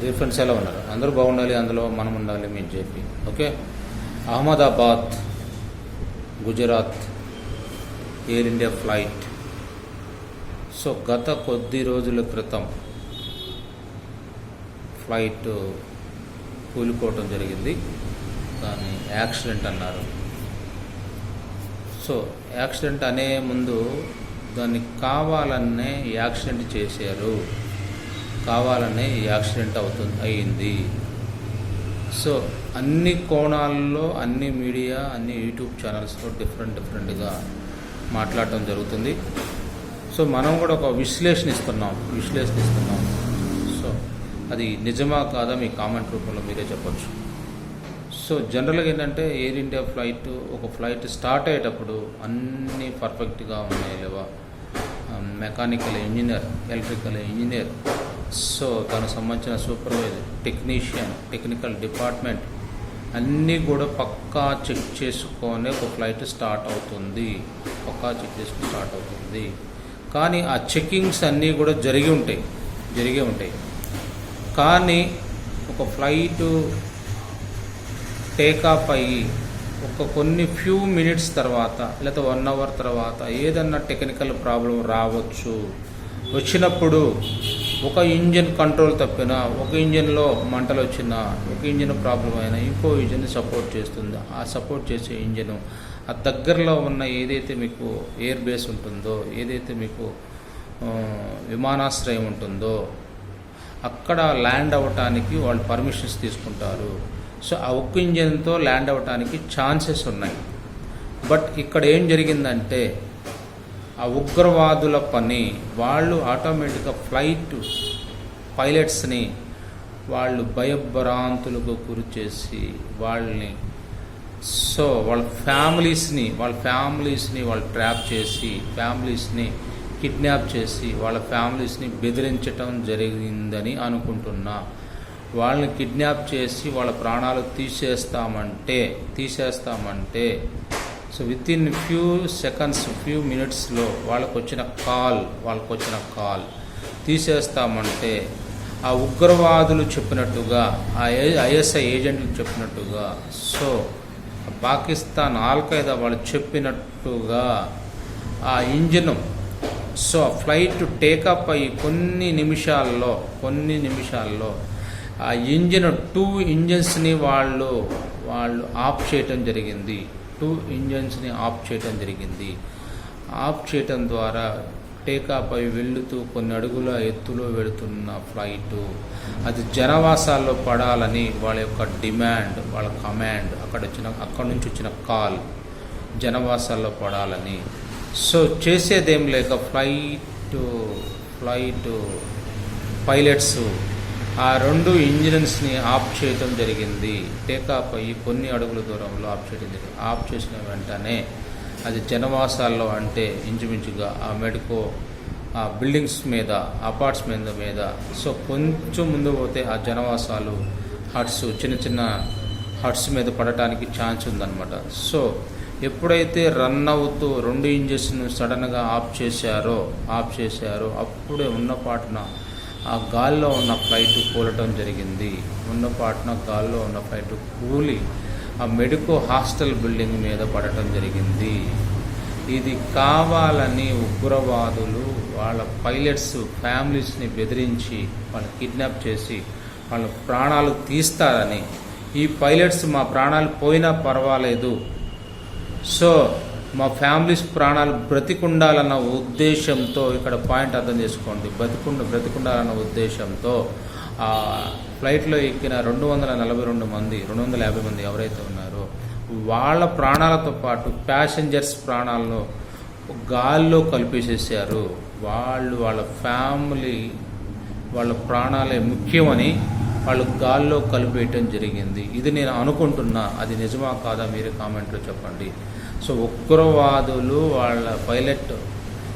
దీని ఫ్రెండ్స్ ఎలా ఉన్నారు అందరూ బాగుండాలి అందులో మనం ఉండాలి మేము చెప్పి okay? Ahmedabad Gujarat Air India flight. So గత కొద్ది రోజుల క్రితం ఫ్లైట్ కూలిపోవటం జరిగింది. దాన్ని యాక్సిడెంట్ అన్నారు. సో యాక్సిడెంట్ అనే ముందు దాన్ని కావాలనే యాక్సిడెంట్ చేశారు. కావాలనే ఈ యాక్సిడెంట్ అవుతుంది అయ్యింది. సో అన్ని కోణాల్లో అన్ని మీడియా అన్ని యూట్యూబ్ ఛానల్స్లో డిఫరెంట్ డిఫరెంట్గా మాట్లాడటం జరుగుతుంది. సో మనం కూడా ఒక విశ్లేషణ ఇస్తున్నాం విశ్లేషణ ఇస్తున్నాం. సో అది నిజమా కాదా మీ కామెంట్ రూపంలో మీరే చెప్పొచ్చు. సో జనరల్గా ఏంటంటే ఎయిర్ ఇండియా ఫ్లైట్ ఒక ఫ్లైట్ స్టార్ట్ అయ్యేటప్పుడు అన్నీ పర్ఫెక్ట్గా ఉన్నాయి లేవా? Mechanical engineer electrical engineer so దానికి సంబంధించిన సూపర్వైజర్ టెక్నీషియన్ టెక్నికల్ డిపార్ట్మెంట్ అన్నీ కూడా పక్కా చెక్ చేసుకొని ఒక ఫ్లైట్ స్టార్ట్ అవుతుంది. పక్కా చెక్ చేసుకుని స్టార్ట్ అవుతుంది. కానీ ఆ చెకింగ్స్ అన్నీ కూడా జరిగి ఉంటాయి. జరిగే ఉంటాయి. కానీ ఒక ఫ్లైటు టేకాఫ్ అయ్యి ఒక కొన్ని ఫ్యూ మినిట్స్ తర్వాత లేదా వన్ అవర్ తర్వాత ఏదన్నా టెక్నికల్ ప్రాబ్లం రావచ్చు. వచ్చినప్పుడు ఒక ఇంజిన్ కంట్రోల్ తప్పినా ఒక ఇంజిన్లో మంటలు వచ్చినా ఒక ఇంజిన్ ప్రాబ్లం అయినా ఇంకో ఇంజిన్ సపోర్ట్ చేస్తుంది? ఆ సపోర్ట్ చేసే ఇంజిన్ ఆ దగ్గరలో ఉన్న ఏదైతే మీకు ఎయిర్ బేస్ ఉంటుందో ఏదైతే మీకు విమానాశ్రయం ఉంటుందో అక్కడ ల్యాండ్ అవ్వటానికి వాళ్ళు పర్మిషన్స్ తీసుకుంటారు. సో ఆ ఒక్క ఇంజిన్తో ల్యాండ్ అవ్వటానికి ఛాన్సెస్ ఉన్నాయి. బట్ ఇక్కడ ఏం జరిగిందంటే ఆ ఉగ్రవాదుల పని వాళ్ళు ఆటోమేటిక్గా ఫ్లైట్ పైలట్స్ని వాళ్ళు భయభ్రాంతులకు గురి చేసి వాళ్ళని సో వాళ్ళ ఫ్యామిలీస్ని వాళ్ళ ఫ్యామిలీస్ని వాళ్ళు ట్రాప్ చేసి ఫ్యామిలీస్ని కిడ్నాప్ చేసి వాళ్ళ ఫ్యామిలీస్ని బెదిరించటం జరిగిందని అనుకుంటున్నా. వాళ్ళని కిడ్నాప్ చేసి వాళ్ళ ప్రాణాలు తీసేస్తామంటే తీసేస్తామంటే so within few seconds few మినిట్స్లో వాళ్ళకు వచ్చిన కాల్ వాళ్ళకు వచ్చిన కాల్. తీసేస్తామంటే ఆ ఉగ్రవాదులు చెప్పినట్టుగా ఆ ఐఎస్ఐ ఏజెంట్లు చెప్పినట్టుగా సో పాకిస్తాన్ ఆల్ఖైదా వాళ్ళు చెప్పినట్టుగా ఆ ఇంజిన్ సో ఆ ఫ్లైట్ టేకప్ అయ్యి కొన్ని నిమిషాల్లో కొన్ని నిమిషాల్లో ఆ ఇంజిన్ టూ ఇంజిన్స్ని వాళ్ళు వాళ్ళు ఆఫ్ చేయటం జరిగింది. టూ ఇంజన్స్ని ఆఫ్ చేయటం జరిగింది. ఆఫ్ చేయటం ద్వారా టేకాఫ్ అయి వెళుతూ కొన్ని అడుగుల ఎత్తులో వెళుతున్న ఫ్లైట్ అది జనవాసాల్లో పడాలని వాళ్ళ యొక్క డిమాండ్ వాళ్ళ కమాండ్ అక్కడ వచ్చిన అక్కడ నుంచి వచ్చిన కాల్ జనవాసాల్లో పడాలని. సో చేసేదేం లేక ఫ్లైట్ ఫ్లైట్ పైలట్స్ ఆ రెండు ఇంజనన్స్ని ఆఫ్ చేయటం జరిగింది. టేకాఫ్ అయ్యి కొన్ని అడుగుల దూరంలో ఆఫ్ చేయడం జరిగింది. ఆఫ్ చేసిన వెంటనే అది జనవాసాల్లో అంటే ఇంచుమించుగా ఆ మెడికో ఆ బిల్డింగ్స్ మీద అపార్ట్స్మెంట్ మీద. సో కొంచెం ముందు పోతే ఆ జనవాసాలు హట్స్ చిన్న చిన్న హట్స్ మీద పడటానికి ఛాన్స్ ఉందన్నమాట. సో ఎప్పుడైతే రన్ అవుతూ రెండు ఇంజన్స్ను సడన్గా ఆఫ్ చేశారో ఆఫ్ చేశారో అప్పుడే ఉన్నపాటున ఆ గాల్లో ఉన్న ఫ్లైట్ కూలటం జరిగింది. ఉన్నపాటున గాల్లో ఉన్న ఫ్లైట్ కూలి ఆ మెడికో హాస్టల్ బిల్డింగ్ మీద పడటం జరిగింది. ఇది కావాలని ఉగ్రవాదులు వాళ్ళ పైలట్స్ ఫ్యామిలీస్ని బెదిరించి వాళ్ళని కిడ్నాప్ చేసి వాళ్ళ ప్రాణాలు తీస్తారని. ఈ పైలట్స్ మా ప్రాణాలు పోయినా పర్వాలేదు. సో మా ఫ్యామిలీస్ ప్రాణాలు బ్రతికుండాలన్న ఉద్దేశంతో ఇక్కడ పాయింట్ అర్థం చేసుకోండి. బ్రతికుండ బ్రతికుండాలన్న ఉద్దేశంతో ఆ ఫ్లైట్లో ఎక్కిన రెండు వందల నలభై రెండు మంది రెండు వందల యాభై మంది ఎవరైతే ఉన్నారో వాళ్ళ ప్రాణాలతో పాటు ప్యాసింజర్స్ ప్రాణాలను గాల్లో కలిపేసేసారు. వాళ్ళు వాళ్ళ ఫ్యామిలీ వాళ్ళ ప్రాణాలే ముఖ్యమని వాళ్ళు గాల్లో కలిపేయటం జరిగింది. ఇది నేను అనుకుంటున్నా. అది నిజమా కాదా? మీరే కామెంట్లో చెప్పండి. సో ఉగ్రవాదులు వాళ్ళ పైలట్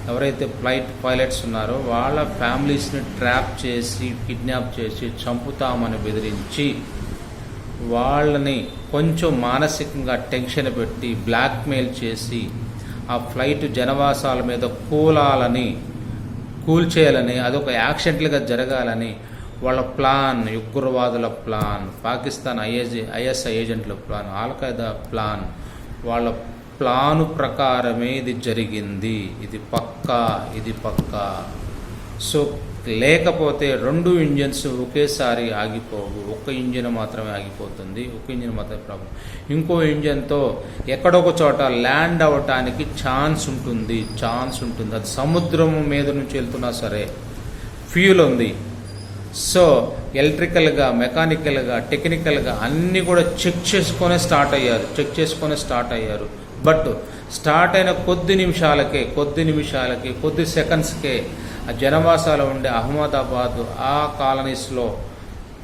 ఎవరైతే ఫ్లైట్ పైలట్స్ ఉన్నారో వాళ్ళ ఫ్యామిలీస్ని ట్రాప్ చేసి కిడ్నాప్ చేసి చంపుతామని బెదిరించి వాళ్ళని కొంచెం మానసికంగా టెన్షన్ పెట్టి బ్లాక్మెయిల్ చేసి ఆ ఫ్లైట్ జనవాసాల మీద కూలాలని కూల్చేయాలని అదొక యాక్సిడెంట్లుగా జరగాలని వాళ్ళ ప్లాన్ ఉగ్రవాదుల ప్లాన్ పాకిస్తాన్ ఐఏజీ ఐఎస్ఐ ఏజెంట్ల ప్లాన్ ఆల్ఖైదా ప్లాన్ వాళ్ళ ప్లాను ప్రకారమే ఇది జరిగింది. ఇది పక్కా ఇది పక్కా. సో లేకపోతే రెండు ఇంజన్స్ ఒకేసారి ఆగిపోవు. ఒక్క ఇంజిన్ మాత్రమే ఆగిపోతుంది. ఒక ఇంజిన్ మాత్రమే ప్రాబ్లం. ఇంకో ఇంజన్తో ఎక్కడొక చోట ల్యాండ్ అవ్వటానికి ఛాన్స్ ఉంటుంది. ఛాన్స్ ఉంటుంది. అది సముద్రం మీద నుంచి వెళ్తున్నా సరే ఫ్యూల్ ఉంది. సో ఎలక్ట్రికల్గా మెకానికల్గా టెక్నికల్గా అన్నీ కూడా చెక్ చేసుకొనే స్టార్ట్ అయ్యారు. చెక్ చేసుకొనే స్టార్ట్ అయ్యారు. బట్ స్టార్ట్ అయిన కొద్ది నిమిషాలకే కొద్ది నిమిషాలకి కొద్ది సెకండ్స్కే ఆ జనవాసాలు ఉండే అహ్మదాబాద్ ఆ కాలనీస్లో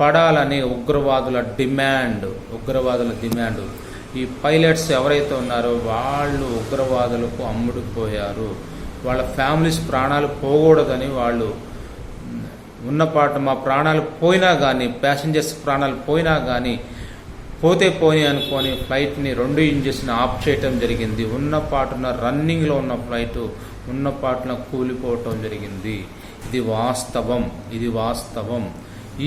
పడాలని ఉగ్రవాదుల డిమాండ్ ఉగ్రవాదుల డిమాండ్. ఈ పైలట్స్ ఎవరైతే ఉన్నారో వాళ్ళు ఉగ్రవాదులకు అమ్ముడుపోయారు. వాళ్ళ ఫ్యామిలీస్ ప్రాణాలు పోకూడదని వాళ్ళు ఉన్నపాటు మా ప్రాణాలు పోయినా కానీ ప్యాసింజర్స్ ప్రాణాలు పోయినా కానీ పోతే పోని అనుకొని ఫ్లైట్ని రెండు ఇంజన్స్ని ఆఫ్ చేయటం జరిగింది. ఉన్న పాటున రన్నింగ్లో ఉన్న ఫ్లైట్ ఉన్న పాటున కూలిపోవటం జరిగింది. ఇది వాస్తవం ఇది వాస్తవం.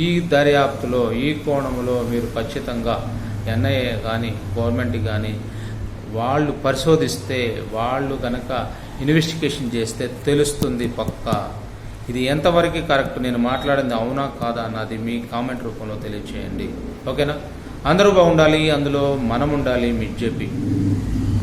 ఈ దర్యాప్తులో ఈ కోణంలో మీరు ఖచ్చితంగా ఎన్ఐఏ కానీ గవర్నమెంట్ కానీ వాళ్ళు పరిశోధిస్తే వాళ్ళు కనుక ఇన్వెస్టిగేషన్ చేస్తే తెలుస్తుంది పక్కా. ఇది ఎంతవరకు కరెక్ట్ నేను మాట్లాడింది అవునా కాదా అన్నది మీ కామెంట్ రూపంలో తెలియచేయండి. ఓకేనా? అందరూ బాగుండాలి అందులో మనం ఉండాలి మీ చెప్పి